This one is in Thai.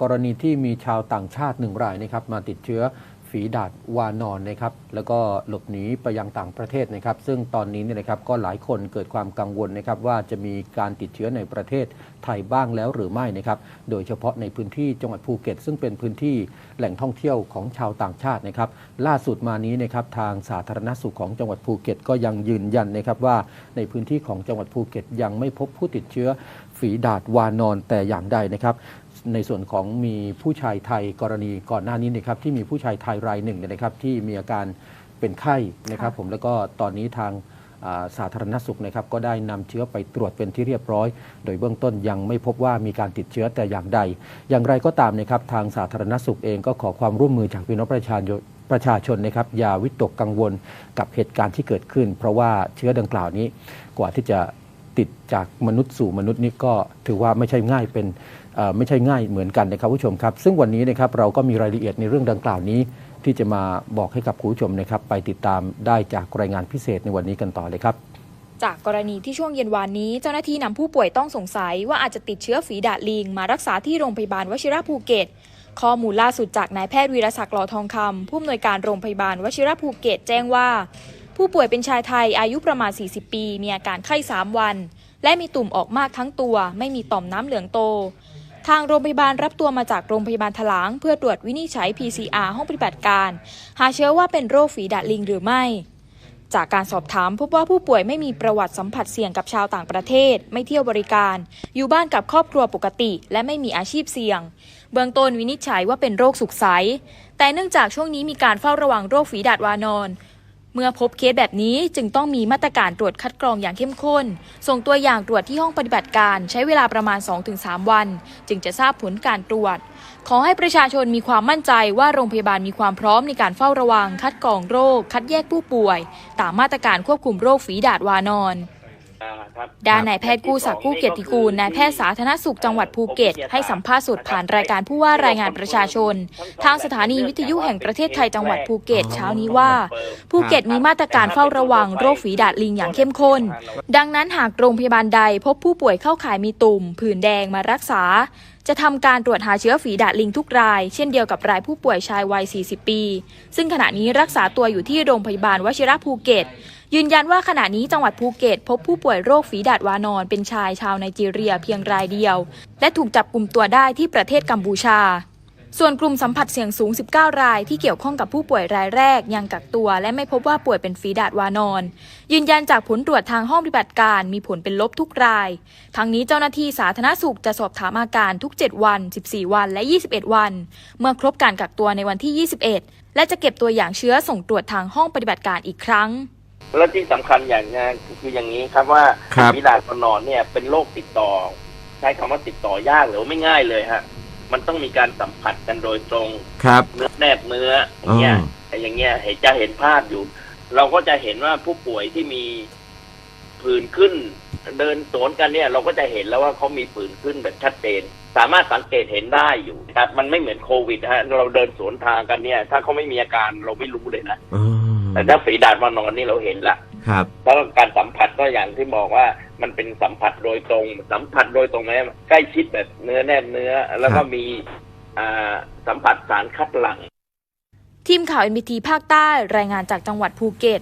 กรณีที่มีชาวต่างชาติหนึ่งรายนะครับมาติดเชื้อฝีดาดวานอนนะครับแล้วก็หลบหนีไปยังต่างประเทศนะครับ ซึ่งตอนนี้เนี่ยนะครับก็หลายคนเกิดความกังวลนะครับว่าจะมีการติดเชื้อในประเทศไทยบ้างแล้วหรือไม่นะครับโดยเฉพาะในพื้นที่จังหวัดภูเก็ต ซึ่งเป็นพื้นที่แหล่งท่องเที่ยวของชาวต่างชาตินะครับ ล่าสุดมานี้นะครับทางสาธารณสุขของจังหวัดภูเก็ต ก็ยังยืนยันนะครับว่าในพื้นที่ของจังหวัดภูเก็ต ยังไม่พบผู้ติดเชื้อฝีดาดวานอนแต่อย่างใดนะครับในส่วนของมีผู้ชายไทยกรณีก่อนหน้านี้นะครับที่มีผู้ชายไทยรายหนึ่งเนี่ยนะครับที่มีอาการเป็นไข้นะครับ ผมแล้วก็ตอนนี้ทางอ่าสาธารณสุขนะครับก็ได้นำเชื้อไปตรวจเป็นที่เรียบร้อย โดยเบื้องต้นยังไม่พบว่ามีการติดเชื้อแต่อย่างใด อย่างไรก็ตามนะครับทางสาธารณสุขเองก็ขอความร่วมมือจากพี่น้องประชาชนประชาชนนะครับอย่าวิตกกังวลกับเหตุการณ์ที่เกิดขึ้น เพราะว่าเชื้อดังกล่าวนี้กว่าที่จะ ติดจากมนุษย์สู่มนุษย์นี่ก็ถือว่าไม่ใช่ง่ายเป็นไม่ใช่ง่ายเหมือนกันนะครับผู้ชมครับ ซึ่งวันนี้นะครับเราก็มีรายละเอียดในเรื่องดังกล่าวนี้ ที่จะมาบอกให้กับผู้ชมนะครับ ไปติดตามได้จากรายงานพิเศษในวันนี้กันต่อเลยครับจากกรณีที่ช่วงเย็นวานนี้เจ้าหน้าที่นำผู้ป่วยต้องสงสัยว่าอาจจะติดเชื้อฝีดาดลิง มารักษาที่โรงพยาบาลวชิระภูเก็ต ข้อมูลล่าสุดจากนายแพทย์วีรศักดิ์หล่อทองคำผู้อำนวยการโรงพยาบาลวชิระภูเก็ตแจ้งว่า ผู้ป่วยเป็นชายไทยอายุประมาณ 40 ปี มีอาการไข้ 3 วัน และมีตุ่มออกมากทั้งตัว ไม่มีต่อมน้ำเหลืองโต ทางโรงพยาบาลรับตัวมาจากโรงพยาบาลถลาง เพื่อตรวจวินิจฉัย PCR ห้องปฏิบัติการ หาเชื้อว่าเป็นโรคฝีดาดลิงหรือไม่ จากการสอบถามพบว่าผู้ป่วยไม่มีประวัติสัมผัสเสี่ยงกับชาวต่างประเทศ ไม่เที่ยวบริการ อยู่บ้านกับครอบครัวปกติ และไม่มีอาชีพเสี่ยง เบื้องต้นวินิจฉัยว่าเป็นโรคสุกใสแต่เนื่องจากช่วงนี้มีการเฝ้าระวังโรคฝีดาดวานอน เมื่อพบเคสแบบนี้จึงต้องมีมาตรการตรวจคัดกรองอย่างเข้มข้น ส่งตัวอย่างตรวจที่ห้องปฏิบัติการใช้เวลาประมาณ 2-3 วัน จึงจะทราบผลการตรวจ ขอให้ประชาชนมีความมั่นใจว่าโรงพยาบาลมีความพร้อมในการเฝ้าระวัง คัดกรองโรค คัดแยกผู้ป่วย ตามมาตรการควบคุมโรคฝีดาดวานอน ด้านนายแพทย์กู้ศักดิ์กู้เกียรติกูลนายแพทย์สาธารณสุขจังหวัดภูเก็ต ให้สัมภาษณ์สดผ่านรายการผู้ว่ารายงานประชาชน ทางสถานีวิทยุแห่งประเทศไทยจังหวัดภูเก็ตเช้านี้ว่า ภูเก็ตมีมาตรการเฝ้าระวังโรคฝีดาดลิงอย่างเข้มข้น ดังนั้นหากโรงพยาบาลใดพบผู้ป่วยเข้าข่ายมีตุ่มผื่นแดงมารักษา จะทำการตรวจหาเชื้อฝีดาดลิงทุกราย เช่นเดียวกับรายผู้ป่วยชายวัย 40 ปี ซึ่งขณะนี้รักษาตัวอยู่ที่โรงพยาบาลวชิระภูเก็ต ยืนยันว่าขณะนี้จังหวัดภูเก็ต พบผู้ป่วยโรคฝีดาดวานอน เป็นชายชาวไนจีเรียเพียงรายเดียว และถูกจับกลุ่มตัวได้ที่ประเทศกัมพูชา ส่วนกลุ่มสัมผัสเสี่ยงสูง 19 รายที่เกี่ยวข้องกับผู้ป่วยรายแรก ยังกักตัวและไม่พบว่าป่วยเป็นฝีดาดวานอน ยืนยันจากผลตรวจทางห้องปฏิบัติการมีผลเป็นลบทุกราย ทั้งนี้เจ้าหน้าที่สาธารณสุขจะสอบถามอาการทุก 7 วัน 14 วัน และ 21 วัน เมื่อครบการกักตัวในวันที่ 21 และจะเก็บตัวอย่างเชื้อส่งตรวจทางห้องปฏิบัติการอีกครั้ง และที่สำคัญอย่างงคืออย่างนี้ครับว่าครับวิดาดนอนเนี่ยเป็นโรคติดต่อ ใช้คำว่าติดต่อยากหรือว่าไม่ง่ายเลยฮะ มันต้องมีการสัมผัสกันโดยตรงครับเนื้อแนบเนื้ออย่างเงี้ยอ๋อแต่อย่างเงี้ยเห็นจะเห็นภาพอยู่ เราก็จะเห็นว่าผู้ป่วยที่มีผื่นขึ้น เดินสวนกันเนี่ย เราก็จะเห็นแล้วว่าเขามีผื่นขึ้นแบบชัดเจน สามารถสังเกตเห็นได้อยู่ครับมันไม่เหมือนโควิดฮะเราเดินสวนทางกันเนี่ย ถ้าเขาไม่มีอาการเราไม่รู้เลยนะอ๋อ แต่ถ้าฝีดาดวานอนนี่เราเห็นละครับแล้วการสัมผัสก็อย่างที่บอกว่ามันเป็นสัมผัสโดยตรง สัมผัสโดยตรงไหมใกล้ชิดแบบเนื้อแนบเนื้อ แล้วก็ครับมีอ่าสัมผัสสารคัดหลั่งทีมข่าว NBT ภาคใต้รายงานจากจังหวัดภูเก็ต